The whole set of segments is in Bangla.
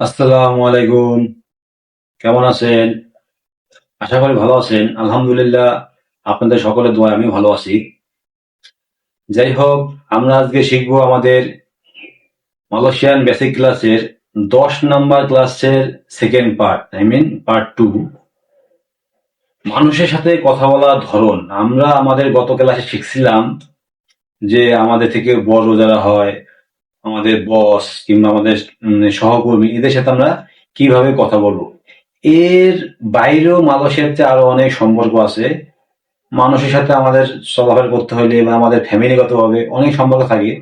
আসসালামু আলাইকুম। কেমন আছেন? আশা করি ভালো আছেন। আলহামদুলিল্লাহ, আপনাদের সকলের দোয়ায় আমি ভালো আছি। যাই হোক, আমরা আজকে শিখব আমাদের মালয়েশিয়ান বেসিক ক্লাসের দশ নাম্বার ক্লাসের second part I mean part two মানুষের সাথে কথা বলার ধরন। আমরা আমাদের গত ক্লাসে শিখছিলাম যে আমাদের থেকে বড় যারা হয় আমাদের বস কিংবা আমাদের সহকর্মী, এদের সাথে আমরা কীভাবে কথা বলব? এর বাইরেও মানুষের চেয়ে আরও অনেক সম্পর্ক আছে। মানুষের সাথে আমাদের চলাফেরা করতে হলে বা আমাদের ফ্যামিলিগত ভাবে অনেক সম্পর্ক থাকে।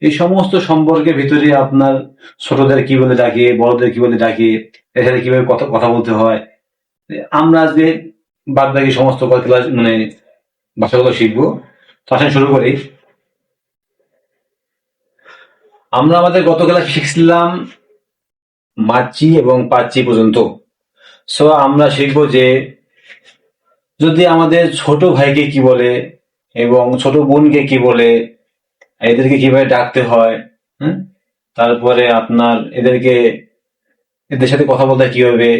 এই সমস্ত সম্পর্কের ভিতরে আপনার ছোটদের কি বলে ডাকে, বড়দের কি বলে ডাকে এর সাথে কীভাবে কথা কথা বলতে হয়? আমরা আজকে বাদ সমস্ত ক্লাস মানে ভাষাগুলো শিখব। তো আসেন শুরু করি। আমরা আমাদের গত শিখছিলাম মাচি এবং পাচি পর্যন্ত সো আমরা শিখব যে যদি আমাদের ছোট ভাইকে কি বলে এবং ছোট বোনকে কি বলে, এদেরকে কীভাবে ডাকতে হয়, হুম? তারপরে আপনার এদেরকে, এদের সাথে কথা বলতে হয় কীভাবে,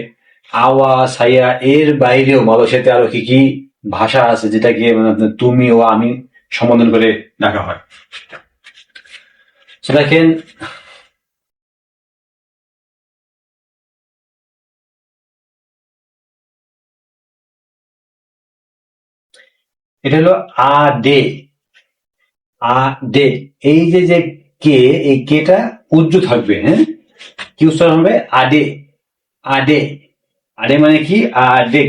আওয়া, সাইয়া এর বাইরেও মালয়েশিয়াতে আরও কি কি ভাষা আছে যেটাকে মানে তুমি ও আমি সম্বোধন করে ডাকা হয় দেখেন এটা হলো আ ডে আ ডে এই যে যে কে, এই কেটা উজ্জু থাকবে হ্যাঁ? কি উচ্চারণ হবে? আডে আডে আডে মানে কি? আডে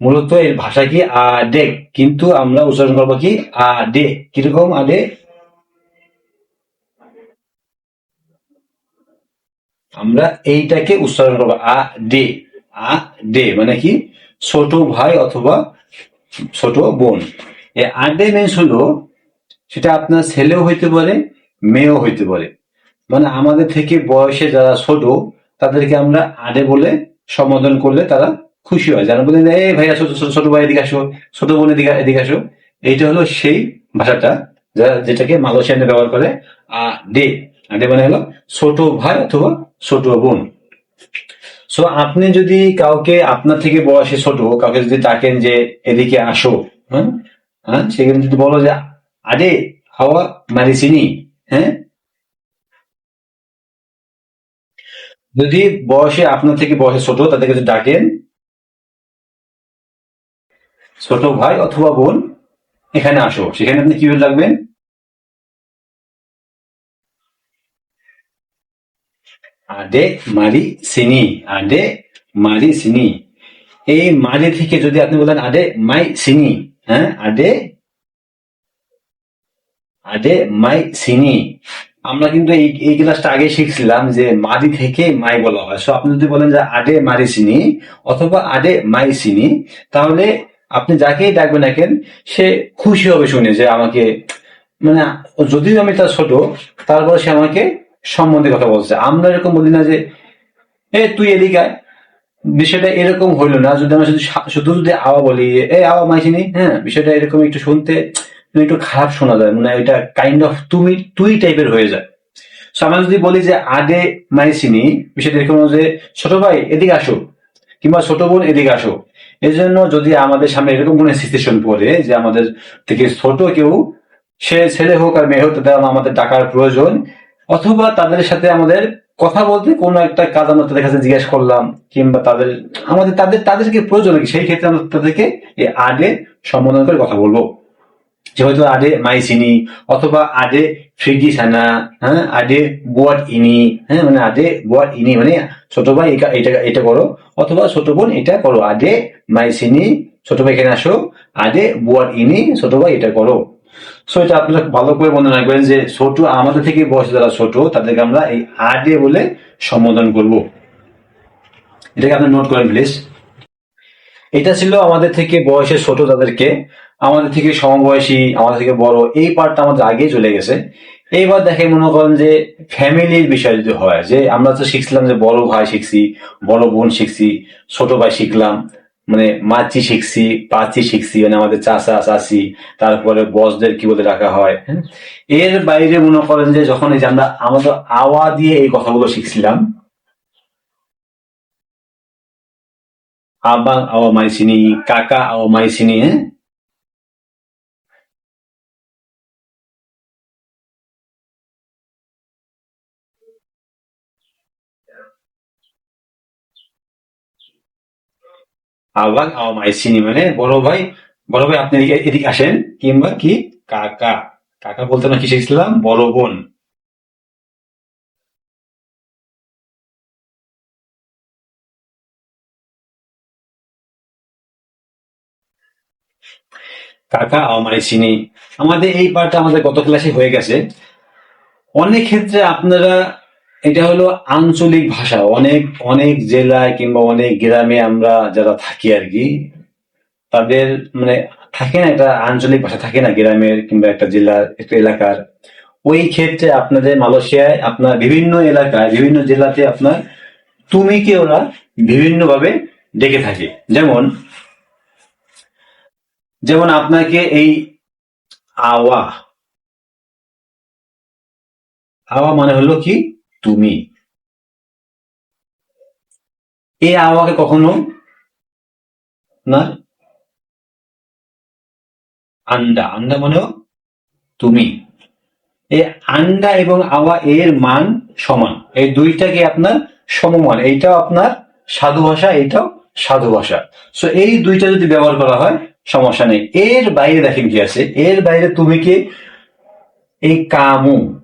মূলত এর ভাষা কি? আডে কিন্তু আমরা উচ্চারণ করব কি? আডে কীরকম? আডে আমরা এইটাকে উচ্চারণ করব, আ, ডে। আ, ডে মানে কি? ছোট ভাই অথবা ছোট বোন। এই আডে মিন্স হলো সেটা আপনার ছেলেও হইতে পারে, মেয়েও হইতে পারে। মানে আমাদের থেকে বয়সে যারা ছোট, তাদেরকে আমরা আডে বলে সম্বোধন করলে তারা খুশি হয়। যারা বলে এই ভাই আসো ছোট ছোট ভাই, এদিকে আসো, ছোট বোন, এদিকে এদিকে আসো। এইটা হলো সেই ভাষাটা যেটাকে মালয়েশিয়ানে ব্যবহার করে, আ, ডে। আডে মানে হলো ছোট ভাই অথবা ছোট বোন। সো আপনি যদি কাউকে, আপনার থেকে বয়সে ছোট, কাউকে যদি ডাকেন যে এদিকে আসো হ্যাঁ? হ্যাঁ? সেখানে যদি বলো যে, আরে হাওয়া মারিসিনি হ্যাঁ? যদি বয়সে আপনার থেকে বয়সে ছোট, তাদেরকে যদি ডাকেন, ছোট ভাই অথবা বোন, এখানে আসো। সেখানে আপনি কীভাবে ডাকবেন? আডে মারি সিনি আডে মারি সিনি। এই মারি থেকে যদি আপনি বলেন আডে মাই সিনি হ্যাঁ আডে আডে মাই সিনি। আমরা কিন্তু এই এই ক্লাসটা আগে শিখছিলাম যে মারি থেকে মাই বলা হয়। সো আপনি যদি বলেন যে আডে মারি সিনি অথবা আডে মাই সিনি, তাহলে আপনি যাকেই ডাকবেন দেখেন সে খুশি হবে শুনে যে আমাকে মানে যদিও আমি তার ছোট, তারপরে সে আমাকে সম্বন্ধে কথা বলছে। আমরা এরকম বলি না যে, এ, তুই এদিকে আয়। বিষয়টা এরকম হইল না। যদি আমরা শুধু শুধু যদি আওয়া বলি, এ, আওয়া মাইছিনি হ্যাঁ বিষয়টা এরকম একটু শুনতে, একটু খারাপ শোনা যায়। মানে এটা কাইন্ড অফ তুমি, তুই টাইপের হয়ে যায়। So, আমরা যদি বলি যে, আগে মাইছিনি বিষয়টা এরকম যে, ছোট ভাই, এদিকে আসো। কিংবা, ছোট বোন, এদিকে আসো। এই জন্য যদি আমাদের সামনে এরকম কোনো সিচুয়েশন পড়ে যে, আমাদের থেকে ছোট কেউ, সে ছেলে হোক আর মেয়ে হোক, তাদের আমাদের টাকার প্রয়োজন। অথবা তাদের সাথে আমাদের কথা বলতে কোনো একটা কাজ আমরা তাদের কাছে জিজ্ঞেস করলাম, কিংবা তাদের, আমাদের, তাদের, তাদেরকে প্রয়োজন সেই ক্ষেত্রে আমরা তাদেরকে আগে সম্বোধন করে কথা বলব। যে হয়তো আডে মাইসিনি, অথবা আডে ফ্রিগি সানা হ্যাঁ আডে বুয়াট ইনি হ্যাঁ মানে আডে বুয়াট ইনি মানে ছোট ভাই এটা এটা করো, অথবা ছোট বোন এটা করো আডে মাইসিনি, ছোট ভাই এখানে আসো আডে বুয়াট ইনি, ছোট ভাই এটা করো। সো এটা আপনারা ভালো করে মনে রাখবেন যে ছোট, আমাদের থেকে বয়স যারা ছোট, তাদেরকে আমরা এই আডে বলে সম্বোধন করব। এটাকে আপনি নোট করেন প্লিজ এটা ছিল আমাদের থেকে বয়সে ছোট তাদেরকে। আমাদের থেকে সমবয়সী, আমাদের থেকে বড়, এই পার্টটা আমাদের আগে চলে গেছে। এইবার দেখে মনে করেন যে ফ্যামিলির বিষয় যদি হয়, যে আমরা তো শিখছিলাম যে বড় ভাই শিখছি, বড় বোন শিখছি, ছোট ভাই শিখলাম মানে মাছি শিখছি, পাচি শিখছি মানে আমাদের চাষা চাষি তারপরে বসদের কি বলে রাখা হয়? হ্যাঁ? এর বাইরে মনে করেন যে যখন এই যে আমরা আমাদের আওয়া দিয়ে এই কথাগুলো শিখছিলাম, আবা আওয়া মাইসিনি, কাকা আওয়া মাইসিনি হ্যাঁ? Sini eh আবাং আও মাই সিনি মানে বড় ভাই বড় ভাই, আপনি এদিকে আসেন। কিংবা কি? কাকা। কাকা বলতে না কি শিখছিলাম বড় বোন। কাকা আও মাই সিনি আমাদের এই পার্টটা আমাদের গত ক্লাসে হয়ে গেছে। অনেক ক্ষেত্রে আপনারা এটা হলো আঞ্চলিক ভাষা। অনেক অনেক জেলায় কিংবা অনেক গ্রামে আমরা যারা থাকি আর কি, তাদের মানে থাকে না একটা আঞ্চলিক ভাষা থাকে না গ্রামের কিংবা একটা জেলার একটা এলাকার। ওই ক্ষেত্রে আপনাদের মালয়েশিয়ায় আপনার বিভিন্ন এলাকায়, বিভিন্ন জেলাতে আপনার তুমিকে ওরা বিভিন্ন ভাবে ডেকে থাকে। যেমন যেমন আপনাকে এই আওয়া আওয়া মানে হলো কি? তুমি। এই আওয়াকে কখনো না? আন্ডা। আন্ডা মানেও তুমি। এই আন্ডা এবং আওয়া এর মান সমান। এই দুইটাকে আপনার সমমান। এইটাও আপনার সাধু ভাষা, এইটাও সাধু ভাষা। সো এই দুইটা যদি ব্যবহার করা হয়, সমস্যা নেই। এর বাইরে দেখেন কি আছে? এর বাইরে তুমি কি? এই কামু।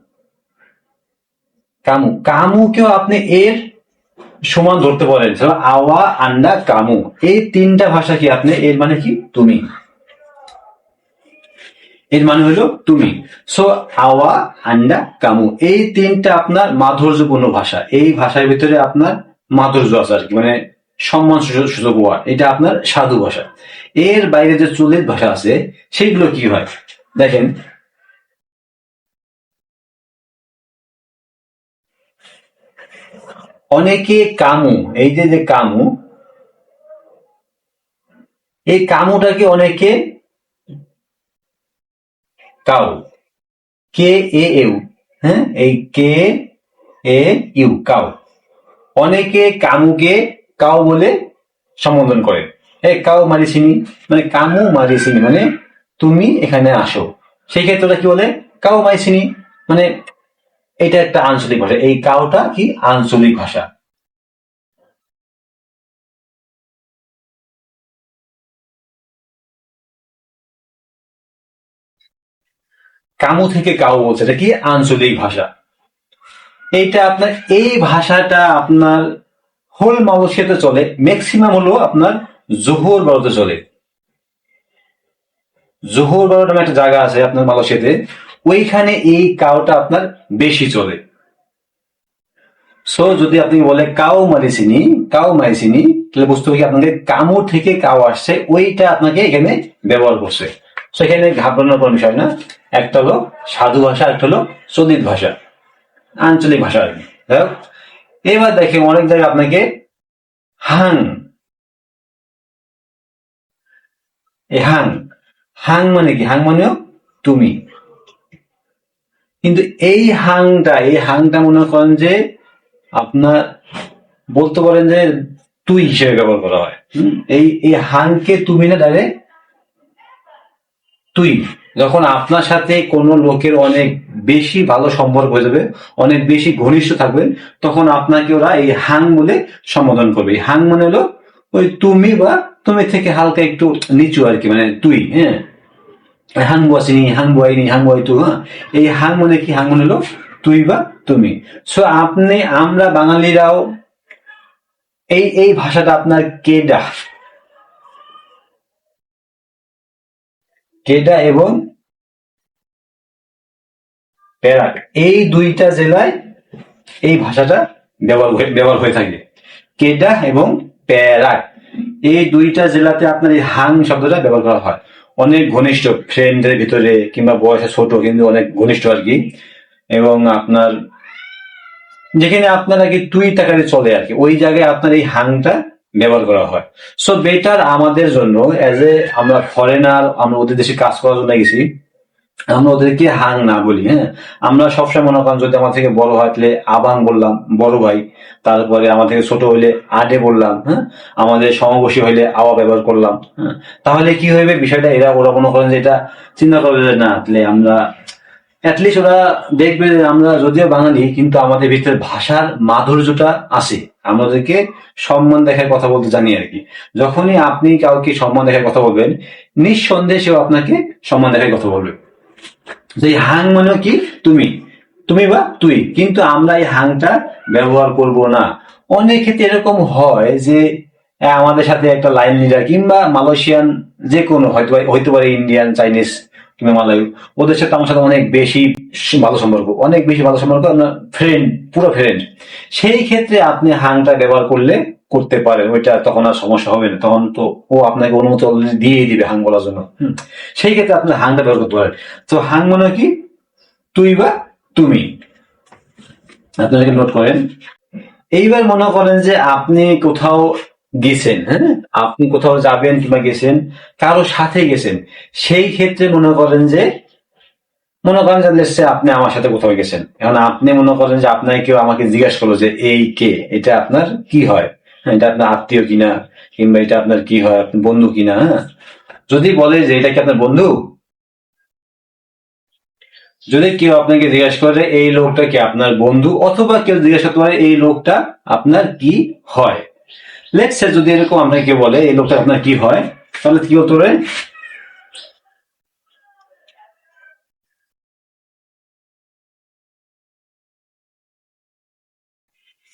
কামু। কামুকেও আপনি এর সমান ধরতে পারেন। আওয়া, আন্ডা, কামু। এই তিনটা ভাষা কি আপনি? এর মানে কি? তুমি। এর মানে হলো তুমি। সো আওয়া, আন্ডা, কামু। এই তিনটা আপনার মাধুর্যপূর্ণ ভাষা। এই ভাষার ভিতরে আপনার মাধুর্য আছে আর কি। মানে সম্মান সূচক ওয়ার্ড এটা আপনার সাধু ভাষা। এর বাইরে যে চলিত ভাষা আছে সেইগুলো কি হয়? দেখেন অনেকে কামু, এই যে যে কামু, এই কামুটাকে অনেকে? কাউ কে এ ইউ হ্যাঁ? এই কে এ ইউ কাউ। অনেকে কামুকে কাউ বলে সম্বোধন করে। এ, কাউ মারিসিনি মানে কামু মারিসিনি মানে তুমি এখানে আসো। সেই ক্ষেত্রে কি বলে? কাউ মারিসিনি মানে এটা একটা আঞ্চলিক ভাষা। এই কাউটা কি? আঞ্চলিক ভাষা। কামু থেকে কাউ বলছে, এটা কি? আঞ্চলিক ভাষা। এইটা আপনার, এই ভাষাটা আপনার হোল মালয়েশিয়াতে চলে ম্যাক্সিমাম হলো আপনার জোহর বারোতে চলে। জোহর বারো নামে একটা জায়গা আছে আপনার মালয়েশিয়াতে। ওইখানে এই কাউটা আপনার বেশি চলে। সো যদি আপনি বলে কাউ মারিসিনি কাউ মারিসিনি তাহলে বুঝতে হবে আপনাকে কামু থেকে কাউ আসছে, ওইটা আপনাকে এখানে ব্যবহার করছে। সো এখানে ঘাবড়ানোর কোনো বিষয় না। একটা হলো সাধু ভাষা, একটা হলো চলিত ভাষা, আঞ্চলিক ভাষা আর কি। এবার দেখেন অনেক জায়গায় আপনাকে হাং, এ হাং হাং মানে কি? হাং মানেও তুমি। কিন্তু এই হাংটা এই হাংটা মনে করেন যে আপনার বলতে পারেন যে তুই হিসেবে ব্যবহার করা হয়? এই এই হাংকে তুমি না ডাইরেক্ট তুই। যখন আপনার সাথে কোনো লোকের অনেক বেশি ভালো সম্পর্ক হয়ে যাবে, অনেক বেশি ঘনিষ্ঠ থাকবে, তখন আপনাকে ওরা এই হাং বলে সম্বোধন করবে। হাং মানে হলো ওই তুমি বা তুমি থেকে হালকা একটু নিচু আর কি মানে তুই হ্যাঁ? হাং বসিনি হাং বয়নি হাং বয় তু হ্যাঁ? এই হাং মানে কি হাং মানে তুই বা তুমি। সো আপনি, আমরা বাঙালিরাও এই এই ভাষাটা আপনার কেডা? কেডা এবং পেরাক এই দুইটা জেলায় এই ভাষাটা ব্যবহার ব্যবহার হয়ে থাকে। কেডা এবং পেরাক এই দুইটা জেলাতে আপনার এই হাং শব্দটা ব্যবহার করা হয়। অনেক ঘনিষ্ঠ ফ্রেন্ডের ভিতরে কিংবা বয়সে ছোট কিন্তু অনেক ঘনিষ্ঠ আর কি। এবং আপনার, যেখানে আপনার আর কি তুই টাকারে চলে আর কি, ওই জায়গায় আপনার এই হাংটা ব্যবহার করা হয়। সো বেটার আমাদের জন্য এজ এ আমরা ফরেনার আমরা ওদের দেশে কাজ করার জন্য গেছি আমরা ওদেরকে হাং না বলি হ্যাঁ? আমরা সবসময় মনে করেন যদি আমার থেকে বড় হয়, তাহলে আবাং বললাম, বড় ভাই। তারপরে আমার থেকে ছোট হইলে আডে বললাম হ্যাঁ? আমাদের সমবয়সী হইলে আওয়া ব্যবহার করলাম হ্যাঁ? তাহলে কি হইবে? বিষয়টা এরা, ওরা মনে করেন যে এটা চিন্তা করবে না, তাহলে আমরা অ্যাটলিস্ট ওরা দেখবে আমরা যদিও বাঙালি, কিন্তু আমাদের ভিতরে ভাষার মাধুর্যটা আছে। আমাদেরকে সম্মান দেখায় কথা বলতে জানি আর কি। যখনই আপনি কাউকে সম্মান দেখায় কথা বলবেন, নিঃসন্দেহে সেও আপনাকে সম্মান দেখায় কথা বলবে। যে হাং মানে কি? তুমি। তুমি বা তুই। কিন্তু আমরা এই হাংটা ব্যবহার করব না। অনেক ক্ষেত্রে এরকম হয় যে আমাদের সাথে একটা লাইন লিডার কিংবা মালয়েশিয়ান যে কোনো, হয়তো হইতে পারে ইন্ডিয়ান চাইনিজ কিংবা মালয় ওদের সাথে আমার সাথে অনেক বেশি ভালো সম্পর্ক। অনেক বেশি ভালো সম্পর্ক ফ্রেন্ড পুরো ফ্রেন্ড সেই ক্ষেত্রে আপনি হাংটা ব্যবহার করলে করতে পারেন ওইটা তখন আর সমস্যা হবে না। তখন তো ও আপনাকে অনুমতি অলরেডি দিয়েই দিবে হাং বলার জন্য। সেই ক্ষেত্রে আপনি হাংটা ব্যবহার করতে পারেন। তো হাং মানে কি? তুই বা তুমি। আপনারা নোট করেন। এইবার মনে করেন যে আপনি কোথাও গেছেন হ্যাঁ? আপনি কোথাও যাবেন কিংবা গেছেন কারও সাথে গেছেন সেই ক্ষেত্রে মনে করেন যে মনে করেন যে আপনি আমার সাথে কোথাও গেছেন। এখন আপনি মনে করেন যে আপনাকে কেউ আমাকে জিজ্ঞাসা করল যে এই কে? এটা আপনার কি হয় হ্যাঁ, এটা আপনার আত্মীয় কিনা, কিংবা এটা আপনার কি হয় আপনি বন্ধু কিনা হ্যাঁ? যদি বলে যে এটা কি আপনার বন্ধু? যদি কেউ আপনাকে জিজ্ঞাসা করে এই লোকটা কি আপনার বন্ধু, অথবা কেউ জিজ্ঞাসা করতে পারে এই লোকটা আপনার কি হয়? লেটস যদি এরকম আপনাকে কেউ বলে এই লোকটা আপনার কি হয়, তাহলে কি বলতে পারে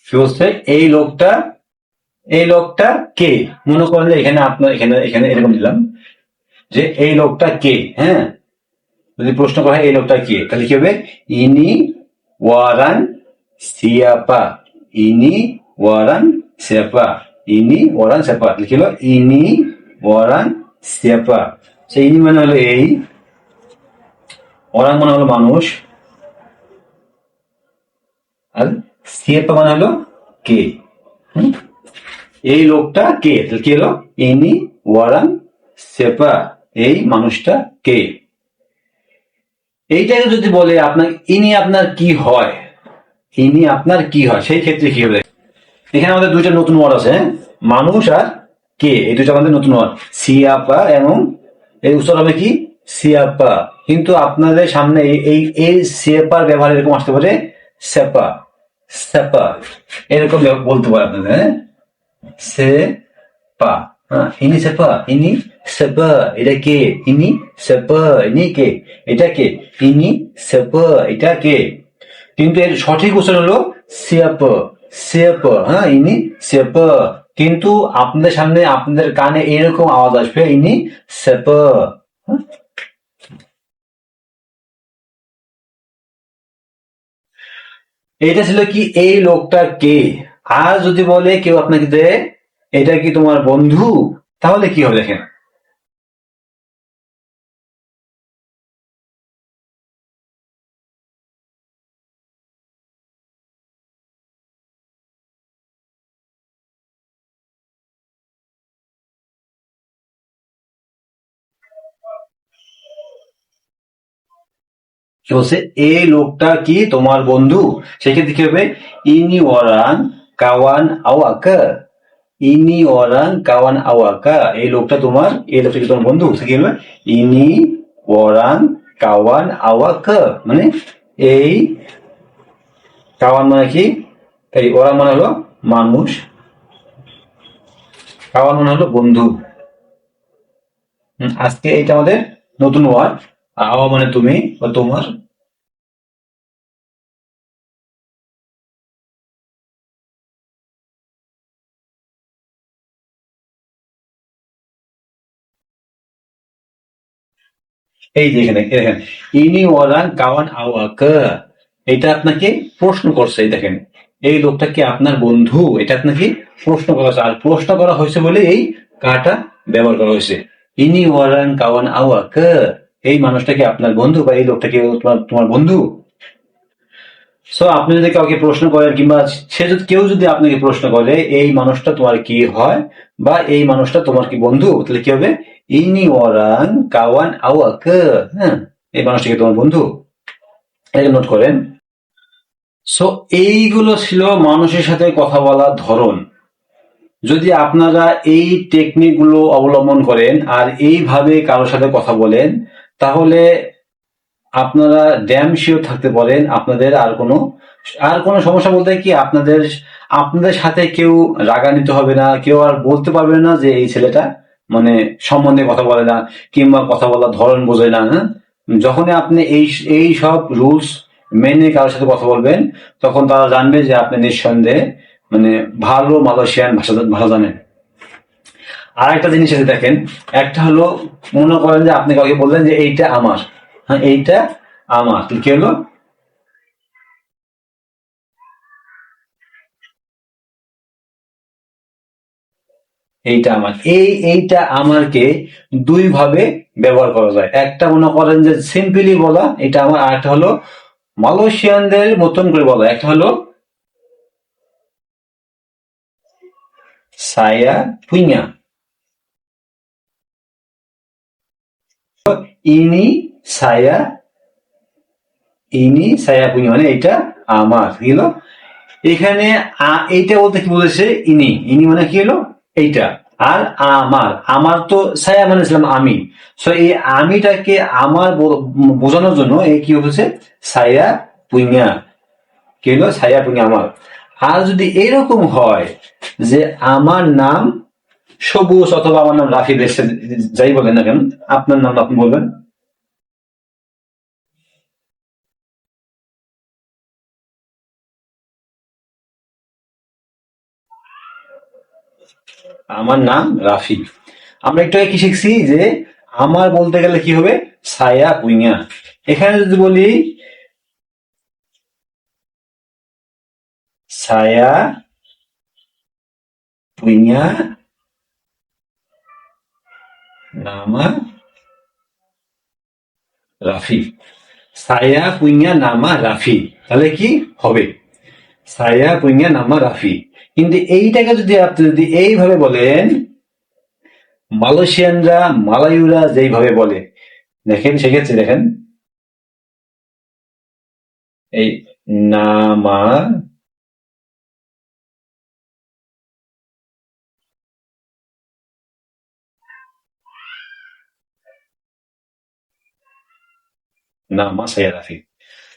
কি বলছে এই লোকটা এই লোকটা কে? মনে করেন যে এখানে আপনার, এখানে এখানে এরকম দিলাম যে এই লোকটা কে? হ্যাঁ? যদি প্রশ্ন করা হয়, এই লোকটা কে? তাহলে কি হবে? ইনি ওয়ারান সিয়াপা। ইনি ওয়ারান সিয়াপা। ইনি ওয়ারান কি হলো? ইনি ওয়ারান সিয়াপা। সেই ইনি মানে হলো এই। ওরাং মানে হলো মানুষ। আর সিয়াপা মানে হলো কে? হুম? এই লোকটা কে? কি হলো? ইনি ওয়ারান সেপা, এই মানুষটা কে? এইটাকে যদি বলে আপনার, ইনি আপনার কি হয়? ইনি আপনার কি হয়? সেই ক্ষেত্রে কি হবে? এখানে আমাদের দুইটা নতুন ওয়ার্ড আছে হ্যাঁ? মানুষ আর কে? এই দুইটা আমাদের নতুন ওয়ার্ড। সিয়াপা এবং এই উত্তর হবে কি? সিয়াপা। কিন্তু আপনাদের সামনে এই- এই সিয়াপার ব্যবহার এরকম আসতে পারে, সেপা। সেপা। এরকম বলতে পারে আপনাদের হ্যাঁ? সে পা ইনি সেপা ইনি সেপা এটা কে ইনি সেপা ইনি কে এটা কে ইনি সেপা এটা কে কিন্তু এর সঠিক উচ্চারণ হলো সেপ সেপ হ্যাঁ ইনি সেপ কিন্তু আপনাদের সামনে আপনাদের কানে এরকম আওয়াজ আসবে ইনি সেপ? এটা ছিল কি এই লোকটা কে আর যদি বলে কেউ আপনাকে যে এটা কি তোমার বন্ধু? তাহলে কি হবে দেখেন। এই লোকটা কি তোমার বন্ধু? সেক্ষেত্রে কি হবে? ইনি ওরান কাওয়ান আওয়াকা ইনি ওরান কাওয়ান আওয়াকা এই লোকটা তোমার এই লোকটা কি তোমার বন্ধু সে কি ইনি ওরান কাওয়ান আওয়াকা মানে এই কাওয়ান মানে কি এই ওরান মানে হলো মানুষ কাওয়ান মানে হলো বন্ধু আজকে এইটা আমাদের নতুন ওয়ার্ড আওয়া মানে তুমি বা তোমার এই যে এখানে দেখেন, ইনি ওয়ারান কাওয়ান আওয়াকা। এটা আপনাকে প্রশ্ন করছে, এই দেখেন, এই লোকটা কি আপনার বন্ধু? এটা আপনাকে প্রশ্ন করা হয়েছে, আর প্রশ্ন করা হয়েছে বলে এই কাটা ব্যবহার করা হয়েছে। ইনি ওয়ারান কাওয়ান আওয়াকা। এই মানুষটা কি আপনার বন্ধু বা এই লোকটা কি তোমার তোমার বন্ধু? সো আপনি যদি কাউকে প্রশ্ন করেন কিংবা সে যদি, কেউ যদি আপনাকে প্রশ্ন করে, এই মানুষটা তোমার কি হয়? বা এই মানুষটা তোমার কি বন্ধু? তাহলে কি হবে? ইনি ওরাং কাওয়ান আওয়াক। হ্যাঁ এই মানুষটিকে তোমার বন্ধু? এটা নোট করেন। সো এইগুলো ছিল মানুষের সাথে কথা বলার ধরন। যদি আপনারা এই টেকনিকগুলো অবলম্বন করেন আর এইভাবে কারোর সাথে কথা বলেন, তাহলে আপনারা ড্যাম শিওর থাকতে পারেন, আপনাদের আর কোনো আর কোনো সমস্যা বলতে কি আপনাদের আপনাদের সাথে কেউ রাগান্বিত হবে না, কেউ আর বলতে পারবে না যে এই ছেলেটা মানে সম্বন্ধে কথা বলে না, কিংবা কথা বলার ধরন বোঝে না হ্যাঁ? যখনই আপনি এই এই সব রুলস মেনে কারোর সাথে কথা বলবেন, তখন তারা জানবে যে আপনি নিঃসন্দেহে মানে ভালো মালয়েশিয়ান ভাষা ভাষা জানেন। আর একটা জিনিস আছে দেখেন, একটা হলো মনে করেন যে আপনি কাউকে বললেন যে এইটা আমার হ্যাঁ এইটা আমার। কি হলো? এইটা আমার। এই এইটা আমারকে দুই ভাবে ব্যবহার করা যায়। একটা মনে করেন যে সিম্পলি বলা, এটা আমার, আর একটা হলো মালয়েশিয়ানদের মতন করে বলা। একটা হলো সায়া পুইঙা। ইনি সায়া ইনি সায়া পুইঙা মানে এটা আমার, কি হলো? এখানে এইটা বলতে কি বলেছে? ইনি। ইনি মানে কি হলো? এইটা। আর আমার আমার তো সায়া মানে ছিলাম আমি। সো এই আমিটাকে আমার বোঝানোর জন্য এই কি হচ্ছে সায়া পুইয়া কি হলো? সায়া পুইয়া আমার। আর যদি এরকম হয় যে আমার নাম সবুজ অথবা আমার নাম রাফি বেসে যাই বলেন না কেন, আপনার নাম আপনি বলবেন? আমার নাম রাফি। আমরা একটু কি শিখছি যে আমার বলতে গেলে কি হবে? ছায়া পুইঙা এখানে যদি বলি, ছায়া punya নামা রাফি। saya punya নামা রাফি। তাহলে কি হবে? Saya punya nama Rafi. কিন্তু এইটাকে যদি আপনি যদি এইভাবে বলেন, মালয়েশিয়ানরা, মালায়ুরা যেইভাবে বলে, দেখেন সেক্ষেত্রে দেখেন, এই নামা নামা সাইয়া রাফি।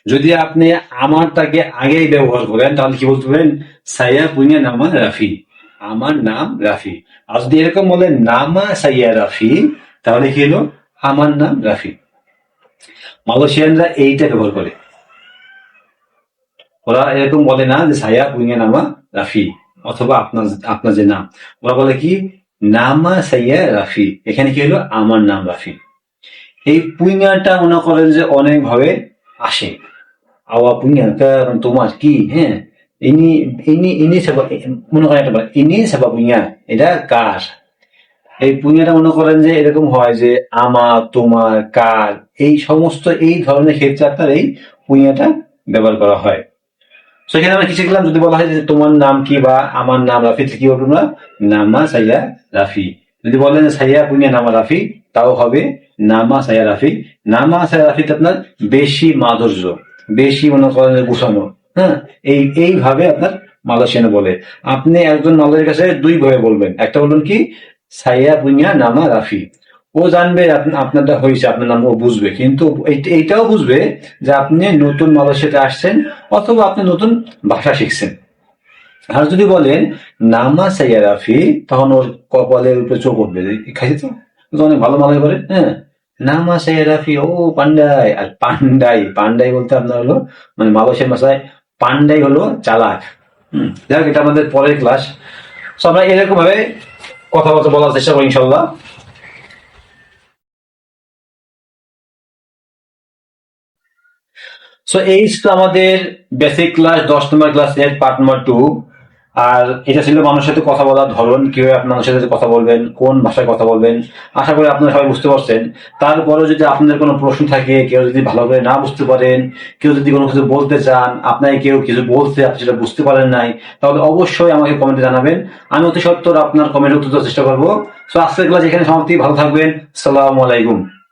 যদি আপনি আমারটাকে আগেই ব্যবহার করেন, তাহলে কি বলতে পারেন? সাইয়া পুনিয়া নামা রাফি। আমার নাম রাফি। আর যদি এরকম বলেন নামা সাইয়া রাফি, তাহলে কি হলো? আমার নাম রাফি। মালয়েশিয়ানরা এইটা ব্যবহার করে। ওরা এরকম বলে না যে সাইয়া পুনিয়া নামা রাফি, অথবা আপনার আপনার যে নাম। ওরা বলে কি? নামা সাইয়া রাফি। এখানে কি হলো? আমার নাম রাফি। এই পুইঙাটা মনে করেন যে অনেকভাবে আসে। তোমার কি হ্যাঁ ইনি ইনি ইনি সেবা মনে করেন একটা ইনি সেবা পুইঙা এটা কার এই পুইঙাটা মনে করেন যে এরকম হয় যে আমার তোমার কার এই সমস্ত এই ধরনের ক্ষেত্রে আপনার এই পুইঙাটা ব্যবহার করা হয় সেখানে আমরা কি শিখলাম যদি বলা হয় যে তোমার নাম কি বা আমার নাম রাফি কি বলব আমরা নামা সাইয়া রাফি যদি বলেন সাইয়া পুনিয়া নামা রাফি তাও হবে নামা সাইয়া রাফি নামা সাইয়া রাফিতে আপনার বেশি মাধুর্য বেশি মনে করেন গুছানো। হ্যাঁ? এই, এইভাবে আপনার মালয়েশিয়ানে বলে। আপনি একজন মালয়ের কাছে দুই ভাবে বলবেন। একটা বলবেন কি, সাইয়া পুনিয়া নামা রাফি। ও জানবে আপনারটা হয়েছে আপনার নাম ও বুঝবে। কিন্তু এই- এইটাও বুঝবে যে আপনি নতুন মালয়েশিয়াতে আসছেন অথবা আপনি নতুন ভাষা শিখছেন। আর যদি বলেন, নামা সাইয়া রাফি তখন ওর কপালের উপরে চোখ উঠবে। খাইছে তো? অনেক ভালো মালয় করে হ্যাঁ? নামা সাইয়া রাফি, ও পান্ডাই, আর পান্ডাই পান্ডাই বলতে আপনার হলো মানে মালয়েশিয়ার ভাষায় পান্ডাই হলো চালাক। হম এটা আমাদের পরের ক্লাস তো আমরা এরকম ভাবে কথাবার্তা বলার চেষ্টা করি ইনশাল্লাহ। সো এই আমাদের বেসিক ক্লাস দশ নম্বর ক্লাসের পার্ট নম্বর টু আর এটা ছিল মানুষের সাথে কথা বলার ধরন, কীভাবে আপনি মানুষের সাথে কথা বলবেন, কোন ভাষায় কথা বলবেন, আশা করি আপনারা সবাই বুঝতে পারছেন। তারপরেও যদি আপনাদের কোনো প্রশ্ন থাকে, কেউ যদি ভালো করে না বুঝতে পারেন, কেউ যদি কোনো কিছু বলতে চান, আপনাকে কেউ কিছু বলতে আপনি সেটা বুঝতে পারেন নাই, তাহলে অবশ্যই আমাকে কমেন্টে জানাবেন। আমি অতি সত্তর আপনার কমেন্ট উত্তর চেষ্টা করব। সো আজকের ক্লাস এখানে সমাপ্তি, ভালো থাকবেন। সালামু আলাইকুম।